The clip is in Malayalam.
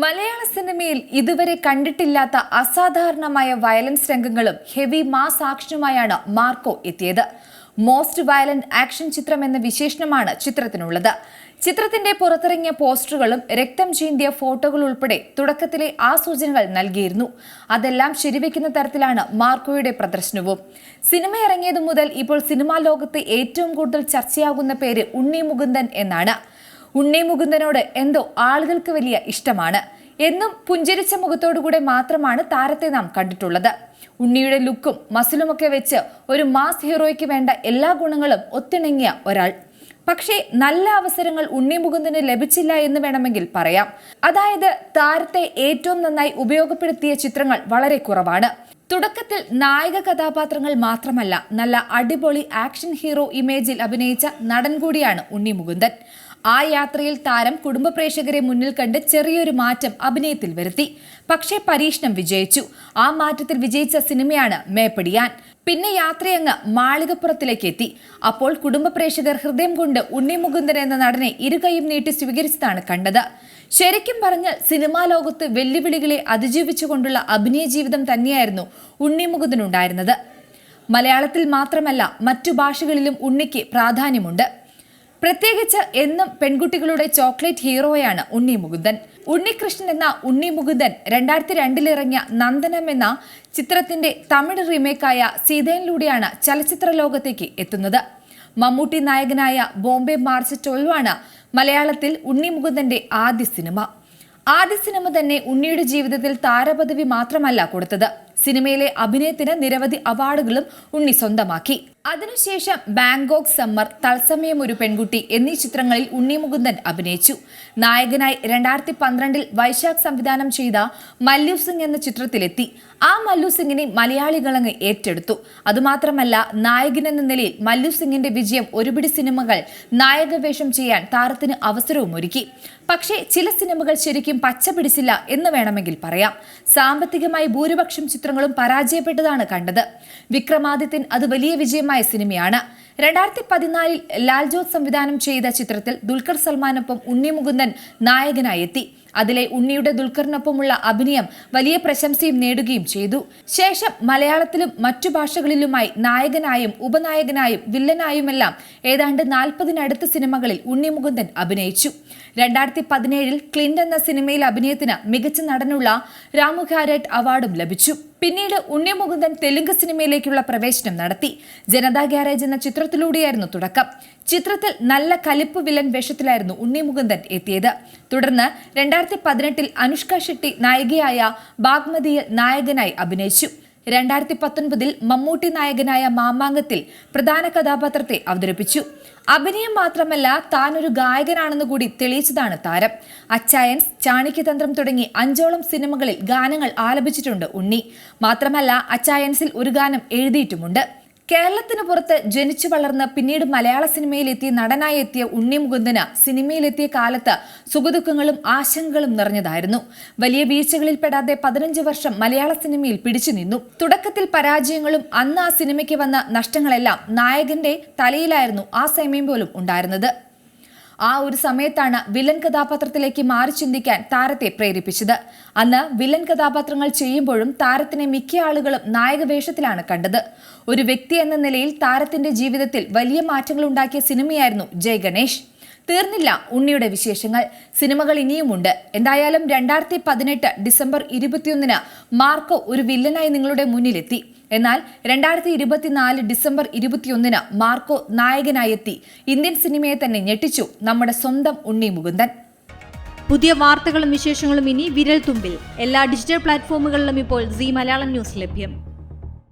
മലയാള സിനിമയിൽ ഇതുവരെ കണ്ടിട്ടില്ലാത്ത അസാധാരണമായ വയലൻസ് രംഗങ്ങളും ഹെവി മാസ് ആക്ഷനുമായാണ് മാർക്കോ എത്തിയത്. മോസ്റ്റ് വയലന്റ് ആക്ഷൻ ചിത്രം എന്ന വിശേഷണമാണ് ചിത്രത്തിനുള്ളത്. ചിത്രത്തിന്റെ പുറത്തിറങ്ങിയ പോസ്റ്ററുകളും രക്തം ചീന്തിയ ഫോട്ടോകൾ ഉൾപ്പെടെ തുടക്കത്തിലെ ആ സൂചനകൾ നൽകിയിരുന്നു. അതെല്ലാം ശരിവെക്കുന്ന തരത്തിലാണ് മാർക്കോയുടെ പ്രദർശനവും. സിനിമ ഇറങ്ങിയതു മുതൽ ഇപ്പോൾ സിനിമാ ലോകത്ത് ഏറ്റവും കൂടുതൽ ചർച്ചയാകുന്ന പേര് ഉണ്ണി മുകുന്ദൻ എന്നാണ്. ഉണ്ണി മുകുന്ദനോട് എന്തോ ആളുകൾക്ക് വലിയ ഇഷ്ടമാണ്. എന്നും പുഞ്ചരിച്ച മുഖത്തോടുകൂടെ മാത്രമാണ് താരത്തെ നാം കണ്ടിട്ടുള്ളത്. ഉണ്ണിയുടെ ലുക്കും മസിലുമൊക്കെ വെച്ച് ഒരു മാസ് ഹീറോയ്ക്ക് വേണ്ട എല്ലാ ഗുണങ്ങളും ഒത്തിണങ്ങിയ ഒരാൾ. പക്ഷേ നല്ല അവസരങ്ങൾ ഉണ്ണി മുകുന്ദന് ലഭിച്ചില്ല എന്ന് വേണമെങ്കിൽ പറയാം. അതായത് താരത്തെ ഏറ്റവും നന്നായി ഉപയോഗപ്പെടുത്തിയ ചിത്രങ്ങൾ വളരെ കുറവാണ്. തുടക്കത്തിൽ നായക കഥാപാത്രങ്ങൾ മാത്രമല്ല നല്ല അടിപൊളി ആക്ഷൻ ഹീറോ ഇമേജിൽ അഭിനയിച്ച നടൻ കൂടിയാണ് ഉണ്ണി മുകുന്ദൻ. ആ യാത്രയിൽ താരം കുടുംബ പ്രേക്ഷകരെ മുന്നിൽ കണ്ട് ചെറിയൊരു മാറ്റം അഭിനയത്തിൽ വരുത്തി. പക്ഷേ പരീക്ഷണം വിജയിച്ചു. ആ മാറ്റത്തിൽ വിജയിച്ച സിനിമയാണ് മേപ്പടിയാൻ. പിന്നെ യാത്രയങ്ങ് മാളികപ്പുറത്തിലേക്ക് എത്തി. അപ്പോൾ കുടുംബ പ്രേക്ഷകർ ഹൃദയം കൊണ്ട് ഉണ്ണി മുകുന്ദൻ എന്ന നടനെ ഇരുകൈയും നീട്ടി സ്വീകരിച്ചതാണ് കണ്ടത്. ശരിക്കും പറഞ്ഞാൽ സിനിമാ ലോകത്ത് വെല്ലുവിളികളെ അതിജീവിച്ചുകൊണ്ടുള്ള അഭിനയ ജീവിതം തന്നെയായിരുന്നു ഉണ്ണി മുകുന്ദനുണ്ടായിരുന്നത് മലയാളത്തിൽ മാത്രമല്ല മറ്റു ഭാഷകളിലും ഉണ്ണിക്ക് പ്രാധാന്യമുണ്ട്. പ്രത്യേകിച്ച് എന്നും പെൺകുട്ടികളുടെ ചോക്ലേറ്റ് ഹീറോയാണ് ഉണ്ണി മുകുന്ദൻ. ഉണ്ണികൃഷ്ണൻ എന്ന ഉണ്ണി മുകുന്ദൻ രണ്ടായിരത്തി രണ്ടിലിറങ്ങിയ നന്ദനം എന്ന ചിത്രത്തിന്റെ തമിഴ് റീമേക്കായ സീതയിലൂടെയാണ് ചലച്ചിത്ര ലോകത്തേക്ക് എത്തുന്നത്. മമ്മൂട്ടി നായകനായ ബോംബെ മാർച്ച് ട്വൽവാണ് മലയാളത്തിൽ ഉണ്ണി മുകുന്ദന്റെ ആദ്യ സിനിമ. ആദ്യ സിനിമ തന്നെ ഉണ്ണിയുടെ ജീവിതത്തിൽ താരപദവി മാത്രമല്ല കൊടുത്തത്. സിനിമയിലെ അഭിനയത്തിന് നിരവധി അവാർഡുകളും ഉണ്ണി സ്വന്തമാക്കി. അതിനുശേഷം ബാങ്കോക്ക് സമ്മർ തത്സമയം ഒരു പെൺകുട്ടി എന്നീ ചിത്രങ്ങളിൽ ഉണ്ണി മുകുന്ദൻ അഭിനയിച്ചു. നായകനായി രണ്ടായിരത്തി പന്ത്രണ്ടിൽ വൈശാഖ് സംവിധാനം ചെയ്ത മല്ലു സിംഗ് എന്ന ചിത്രത്തിലെത്തി. ആ മല്ലു സിംഗിനെ മലയാളികളങ്ങ് ഏറ്റെടുത്തു. അതുമാത്രമല്ല നായകൻ എന്ന നിലയിൽ മല്ലു സിംഗിന്റെ വിജയം ഒരുപിടി സിനിമകൾ നായകവേഷം ചെയ്യാൻ താരത്തിന് അവസരവും ഒരുക്കി. പക്ഷേ ചില സിനിമകൾ ശരിക്കും പച്ച പിടിച്ചില്ല എന്ന് വേണമെങ്കിൽ പറയാം. സാമ്പത്തികമായി ഭൂരിപക്ഷം ചിത്രങ്ങളും പരാജയപ്പെട്ടതാണ് കണ്ടത്. വിക്രമാദിത്യൻ അത് വലിയ വിജയമായ സിനിമയാണ്. രണ്ടായിരത്തി പതിനാലിൽ ലാൽജോത് സംവിധാനം ചെയ്ത ചിത്രത്തിൽ ദുൽഖർ സൽമാനൊപ്പം ഉണ്ണിമുകുന്ദൻ നായകനായി എത്തി. അതിലെ ഉണ്ണിയുടെ ദുൽഖറിനൊപ്പമുള്ള അഭിനയം വലിയ പ്രശംസയും നേടുകയും ചെയ്തു. ശേഷം മലയാളത്തിലും മറ്റു ഭാഷകളിലുമായി നായകനായും ഉപനായകനായും വില്ലനായുമെല്ലാം ഏതാണ്ട് നാൽപ്പതിനടുത്ത് സിനിമകളിൽ ഉണ്ണി മുകുന്ദൻ അഭിനയിച്ചു. രണ്ടായിരത്തി പതിനേഴിൽ ക്ലിൻഡ് എന്ന സിനിമയിൽ അഭിനയത്തിന് മികച്ച നടനുള്ള രാമു ഖാരറ്റ് അവാർഡും ലഭിച്ചു. പിന്നീട് ഉണ്ണി മുകുന്ദൻ തെലുങ്ക് സിനിമയിലേക്കുള്ള പ്രവേശനം നടത്തി. ജനതാ ഗ്യാരേജ് എന്ന ചിത്രത്തിലൂടെയായിരുന്നു തുടക്കം. ചിത്രത്തിൽ നല്ല കലിപ്പ് വില്ലൻ വേഷത്തിലായിരുന്നു ഉണ്ണി മുകുന്ദൻ എത്തിയത്. തുടർന്ന് രണ്ടായിരത്തി പതിനെട്ടിൽ അനുഷ്ക ഷെട്ടി നായികയായ ബാഗ്മതിയിൽ നായകനായി അഭിനയിച്ചു. രണ്ടായിരത്തി പത്തൊൻപതിൽ മമ്മൂട്ടി നായകനായ മാമാങ്കത്തിൽ പ്രധാന കഥാപാത്രത്തെ അവതരിപ്പിച്ചു. അഭിനയം മാത്രമല്ല താൻ ഒരു ഗായകനാണെന്ന് കൂടി തെളിയിച്ചതാണ് താരം. അച്ചായൻസ് ചാണിക്യതന്ത്രം തുടങ്ങി അഞ്ചോളം സിനിമകളിൽ ഗാനങ്ങൾ ആലപിച്ചിട്ടുണ്ട് ഉണ്ണി. മാത്രമല്ല അച്ചായൻസിൽ ഒരു ഗാനം എഴുതിയിട്ടുമുണ്ട്. കേരളത്തിന് പുറത്ത് ജനിച്ചു വളർന്ന് പിന്നീട് മലയാള സിനിമയിലെത്തി നടനായി എത്തിയ ഉണ്ണി മുകുന്ദന് സിനിമയിലെത്തിയ കാലത്ത് സുഖദുഃഖങ്ങളും ആശങ്കകളും നിറഞ്ഞതായിരുന്നു. വലിയ വീഴ്ചകളിൽ പെടാതെ പതിനഞ്ച് വർഷം മലയാള സിനിമയിൽ പിടിച്ചു നിന്നു. തുടക്കത്തിൽ പരാജയങ്ങളും അന്ന് ആ സിനിമയ്ക്ക് വന്ന നഷ്ടങ്ങളെല്ലാം നായകന്റെ തലയിലായിരുന്നു ആ സമയം പോലും ഉണ്ടായിരുന്നത്. ആ ഒരു സമയത്താണ് വില്ലൻ കഥാപാത്രത്തിലേക്ക് മാറി ചിന്തിക്കാൻ താരത്തെ പ്രേരിപ്പിച്ചത്. അന്ന് വില്ലൻ കഥാപാത്രങ്ങൾ ചെയ്യുമ്പോഴും താരത്തിനെ മിക്ക ആളുകളും നായകവേഷത്തിലാണ് കണ്ടത്. ഒരു വ്യക്തി എന്ന നിലയിൽ താരത്തിന്റെ ജീവിതത്തിൽ വലിയ മാറ്റങ്ങൾ ഉണ്ടാക്കിയ സിനിമയായിരുന്നു ജയ് ഗണേഷ്. തീർന്നില്ല ഉണ്ണിയുടെ വിശേഷങ്ങൾ. സിനിമകൾ ഇനിയുമുണ്ട്. എന്തായാലും രണ്ടായിരത്തി പതിനെട്ട് ഡിസംബർ ഇരുപത്തിയൊന്നിന് മാർക്കോ ഒരു വില്ലനായി നിങ്ങളുടെ മുന്നിലെത്തി. എന്നാൽ രണ്ടായിരത്തി ഇരുപത്തിനാല് ഡിസംബർ ഇരുപത്തിയൊന്നിന് മാർക്കോ നായകനായി എത്തി ഇന്ത്യൻ സിനിമയെ തന്നെ ഞെട്ടിച്ചു നമ്മുടെ സ്വന്തം ഉണ്ണി മുകുന്ദൻ. പുതിയ വാർത്തകളും വിശേഷങ്ങളും ഇനി വിരൽ തുമ്പിൽ എല്ലാ ഡിജിറ്റൽ പ്ലാറ്റ്ഫോമുകളിലും ഇപ്പോൾ സി മലയാളം ന്യൂസ് ലഭ്യം.